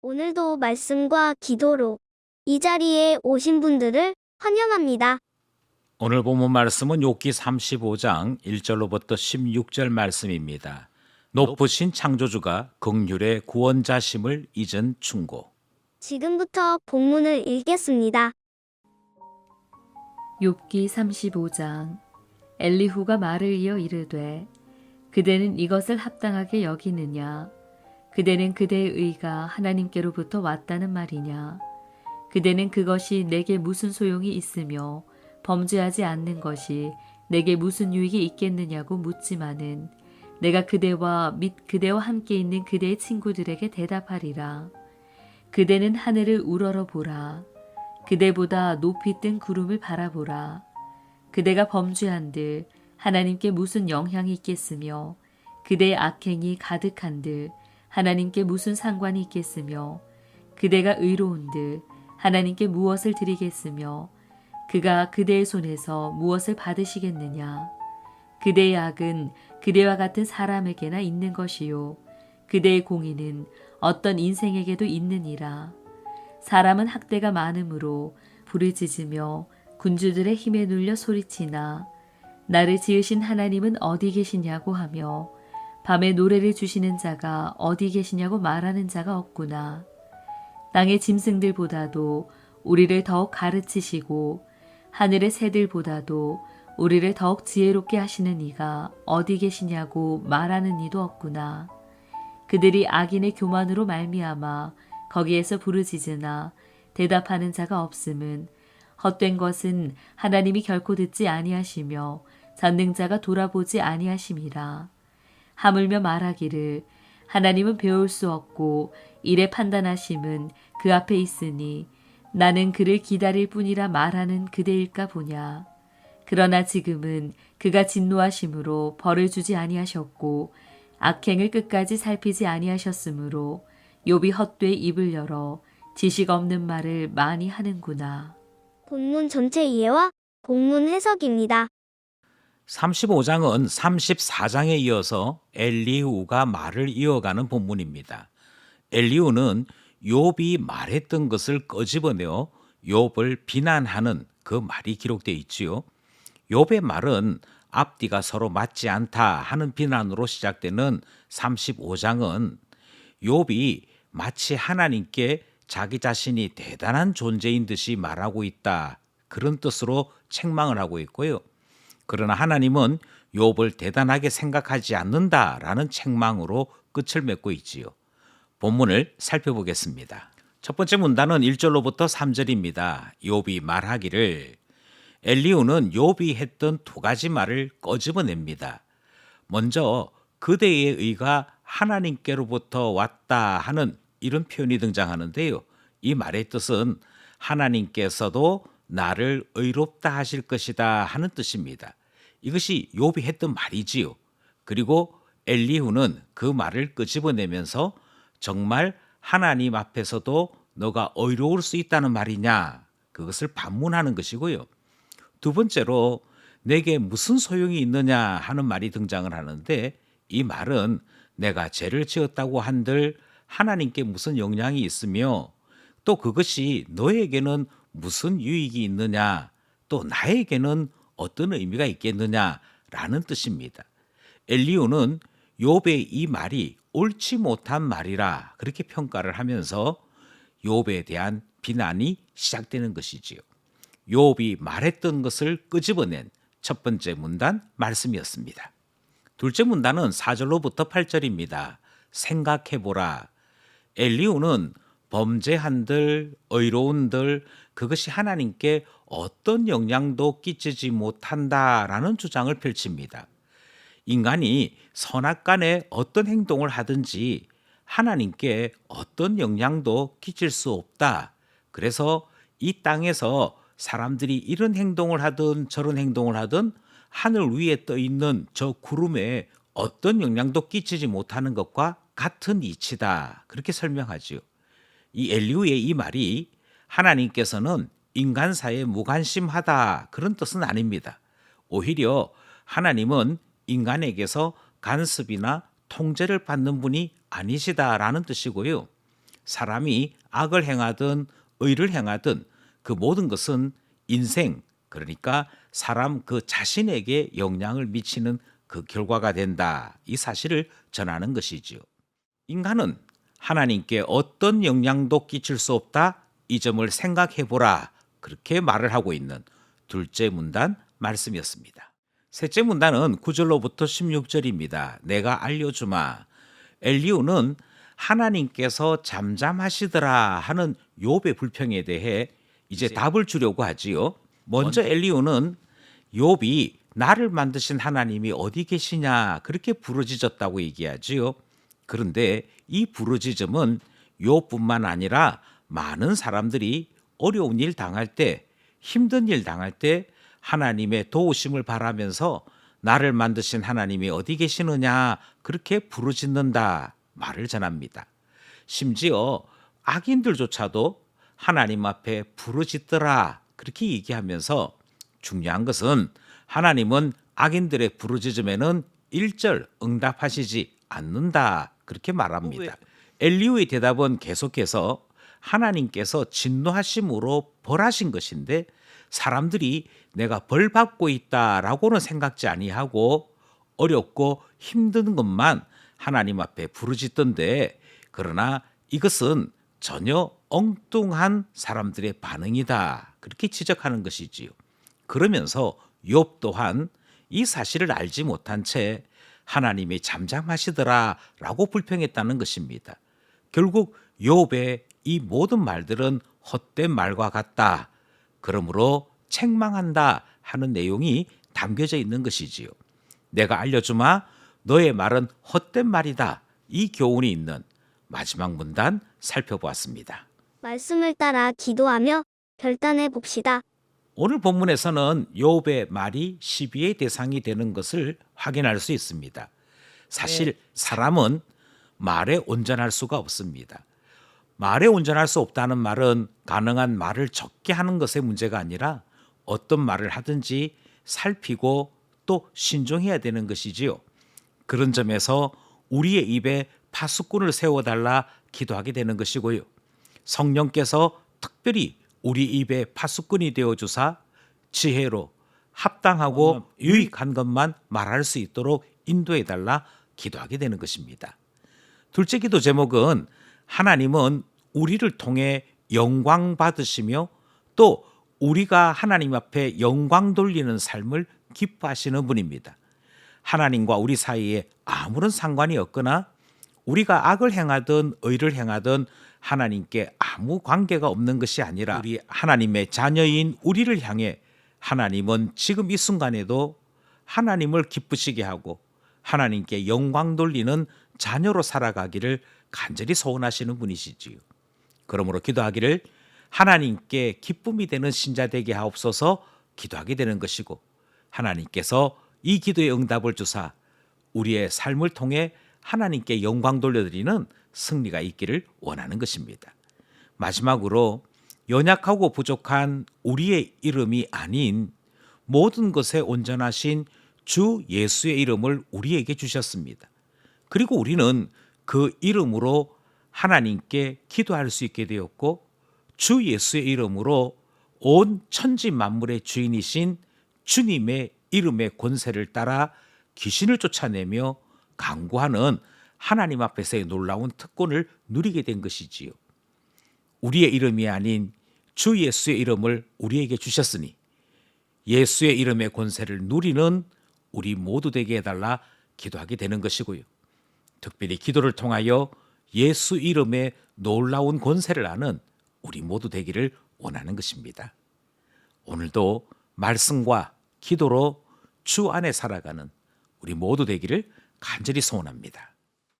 오늘도 말씀과 기도로 이 자리에 오신 분들을 환영합니다. 오늘 본문 말씀은 욥기 35장 1절로부터 16절 말씀입니다. 높으신 창조주가 긍휼의 구원자심을 잊은 충고. 지금부터 본문을 읽겠습니다. 욥기 35장 엘리후가 말을 이어 이르되 그대는 이것을 합당하게 여기느냐 그대는 그대의 의가 하나님께로부터 왔다는 말이냐? 그대는 그것이 내게 무슨 소용이 있으며 범죄하지 않는 것이 내게 무슨 유익이 있겠느냐고 묻지마는 내가 그대와 및 그대와 함께 있는 그대의 친구들에게 대답하리라. 그대는 하늘을 우러러 보라. 그대보다 높이 뜬 구름을 바라보라. 그대가 범죄한들 하나님께 무슨 영향이 있겠으며 그대의 악행이 가득한들 하나님께 무슨 상관이 있겠으며 그대가 의로운들 하나님께 무엇을 드리겠으며 그가 그대의 손에서 무엇을 받으시겠느냐? 그대의 악은 그대와 같은 사람에게나 있는 것이요 그대의 공의는 어떤 인생에게도 있느니라. 사람은 학대가 많으므로 부르짖으며 군주들의 힘에 눌려 소리치나 나를 지으신 하나님은 어디 계시냐고 하며 밤에 노래를 주시는 자가 어디 계시냐고 말하는 자가 없구나. 땅의 짐승들보다도 우리를 더욱 가르치시고 하늘의 새들보다도 우리를 더욱 지혜롭게 하시는 이가 어디 계시냐고 말하는 이도 없구나. 그들이 악인의 교만으로 말미암아 거기에서 부르짖으나 대답하는 자가 없음은 헛된 것은 하나님이 결코 듣지 아니하시며 전능자가 돌아보지 아니하심이라 하물며 말하기를 하나님은 배울 수 없고 일에 판단하심은 그 앞에 있으니 나는 그를 기다릴 뿐이라 말하는 그대일까 보냐 그러나 지금은 그가 진노하심으로 벌을 주지 아니하셨고 악행을 끝까지 살피지 아니하셨으므로 욥이 헛되이 입을 열어 지식 없는 말을 많이 하는구나. 본문 전체 이해와 본문 해석입니다. 35장은 34장에 이어서 엘리후가 말을 이어가는 본문입니다. 엘리후는 욥이 말했던 것을 끄집어내어 욥을 비난하는 그 말이 기록되어 있지요. 욥의 말은 앞뒤가 서로 맞지 않다 하는 비난으로 시작되는 35장은 욥이 마치 하나님께 자기 자신이 대단한 존재인 듯이 말하고 있다. 그런 뜻으로 책망을 하고 있고요. 그러나 하나님은 욥을 대단하게 생각하지 않는다라는 책망으로 끝을 맺고 있지요. 본문을 살펴보겠습니다. 첫 번째 문단은 1절로부터 3절입니다. 욥이 말하기를 엘리우는 욥이 했던 두 가지 말을 꺼집어냅니다. 먼저 그대의 의가 하나님께로부터 왔다 하는 이런 표현이 등장하는데요. 이 말의 뜻은 하나님께서도 나를 의롭다 하실 것이다 하는 뜻입니다. 이것이 욥이 했던 말이지요. 그리고 엘리후는 그 말을 끄집어내면서 정말 하나님 앞에서도 너가 의로울 수 있다는 말이냐 그것을 반문하는 것이고요. 두 번째로 내게 무슨 소용이 있느냐 하는 말이 등장을 하는데 이 말은 내가 죄를 지었다고 한들 하나님께 무슨 영향이 있으며 또 그것이 너에게는 무슨 유익이 있느냐 또 나에게는 어떤 의미가 있겠느냐라는 뜻입니다. 엘리오는 욥의 이 말이 옳지 못한 말이라 그렇게 평가를 하면서 욥에 대한 비난이 시작되는 것이지요. 욥이 말했던 것을 끄집어낸 첫 번째 문단 말씀이었습니다. 둘째 문단은 4절로부터 8절입니다. 생각해 보라. 엘리우는 범죄한들 의로운들 그것이 하나님께 어떤 영향도 끼치지 못한다라는 주장을 펼칩니다. 인간이 선악 간에 어떤 행동을 하든지 하나님께 어떤 영향도 끼칠 수 없다. 그래서 이 땅에서 사람들이 이런 행동을 하든 저런 행동을 하든 하늘 위에 떠 있는 저 구름에 어떤 영향도 끼치지 못하는 것과 같은 이치다. 그렇게 설명하지요. 이 엘리우의 이 말이 하나님께서는 인간사에 무관심하다 그런 뜻은 아닙니다. 오히려 하나님은 인간에게서 간섭이나 통제를 받는 분이 아니시다라는 뜻이고요. 사람이 악을 행하든 의를 행하든 그 모든 것은 인생 그러니까 사람 그 자신에게 영향을 미치는 그 결과가 된다. 이 사실을 전하는 것이지요. 인간은 하나님께 어떤 영향도 끼칠 수 없다. 이 점을 생각해 보라. 그렇게 말을 하고 있는 둘째 문단 말씀이었습니다. 셋째 문단은 9절로부터 16절입니다. 내가 알려주마. 엘리우는 하나님께서 잠잠하시더라 하는 욥의 불평에 대해 이제 답을 주려고 하지요. 먼저 엘리우는 욥이 나를 만드신 하나님이 어디 계시냐 그렇게 부르짖었다고 얘기하지요. 그런데 이 부르짖음은 욥뿐만 아니라 많은 사람들이 어려운 일 당할 때 힘든 일 당할 때 하나님의 도우심을 바라면서 나를 만드신 하나님이 어디 계시느냐 그렇게 부르짖는다 말을 전합니다. 심지어 악인들조차도 하나님 앞에 부르짖더라 그렇게 얘기하면서 중요한 것은 하나님은 악인들의 부르짖음에는 일절 응답하시지 않는다 그렇게 말합니다. 엘리우의 대답은 계속해서 하나님께서 진노하심으로 벌하신 것인데 사람들이 내가 벌 받고 있다라고는 생각지 아니하고 어렵고 힘든 것만 하나님 앞에 부르짖던데 그러나 이것은 전혀 엉뚱한 사람들의 반응이다. 그렇게 지적하는 것이지요. 그러면서 욥 또한 이 사실을 알지 못한 채 하나님이 잠잠하시더라라고 불평했다는 것입니다. 결국 욥의 이 모든 말들은 헛된 말과 같다. 그러므로 책망한다 하는 내용이 담겨져 있는 것이지요. 내가 알려주마 너의 말은 헛된 말이다. 이 교훈이 있는 마지막 문단 살펴보았습니다. 말씀을 따라 기도하며 결단해 봅시다. 오늘 본문에서는 욥의 말이 시비의 대상이 되는 것을 확인할 수 있습니다. 사실 사람은 말에 온전할 수가 없습니다. 말에 온전할 수 없다는 말은 가능한 말을 적게 하는 것의 문제가 아니라 어떤 말을 하든지 살피고 또 신중해야 되는 것이지요. 그런 점에서 우리의 입에 파수꾼을 세워달라 기도하게 되는 것이고요. 성령께서 특별히 우리 입에 파수꾼이 되어 주사 지혜로 합당하고 유익한 것만 말할 수 있도록 인도해 달라 기도하게 되는 것입니다. 둘째 기도 제목은 하나님은 우리를 통해 영광 받으시며 또 우리가 하나님 앞에 영광 돌리는 삶을 기뻐하시는 분입니다. 하나님과 우리 사이에 아무런 상관이 없거나 우리가 악을 행하든 의를 행하든 하나님께 아무 관계가 없는 것이 아니라 우리 하나님의 자녀인 우리를 향해 하나님은 지금 이 순간에도 하나님을 기쁘시게 하고 하나님께 영광 돌리는 자녀로 살아가기를 간절히 소원하시는 분이시지요. 그러므로 기도하기를 하나님께 기쁨이 되는 신자 되게 하옵소서 기도하게 되는 것이고 하나님께서 이 기도의 응답을 주사 우리의 삶을 통해 하나님께 영광 돌려드리는 승리가 있기를 원하는 것입니다. 마지막으로 연약하고 부족한 우리의 이름이 아닌 모든 것에 온전하신 주 예수의 이름을 우리에게 주셨습니다. 그리고 우리는 그 이름으로 하나님께 기도할 수 있게 되었고 주 예수의 이름으로 온 천지 만물의 주인이신 주님의 이름의 권세를 따라 귀신을 쫓아내며 강구하는 하나님 앞에서의 놀라운 특권을 누리게 된 것이지요. 우리의 이름이 아닌 주 예수의 이름을 우리에게 주셨으니 예수의 이름의 권세를 누리는 우리 모두 되게 해달라 기도하게 되는 것이고요. 특별히 기도를 통하여 예수 이름의 놀라운 권세를 아는 우리 모두 되기를 원하는 것입니다. 오늘도 말씀과 기도로 주 안에 살아가는 우리 모두 되기를 간절히 소원합니다.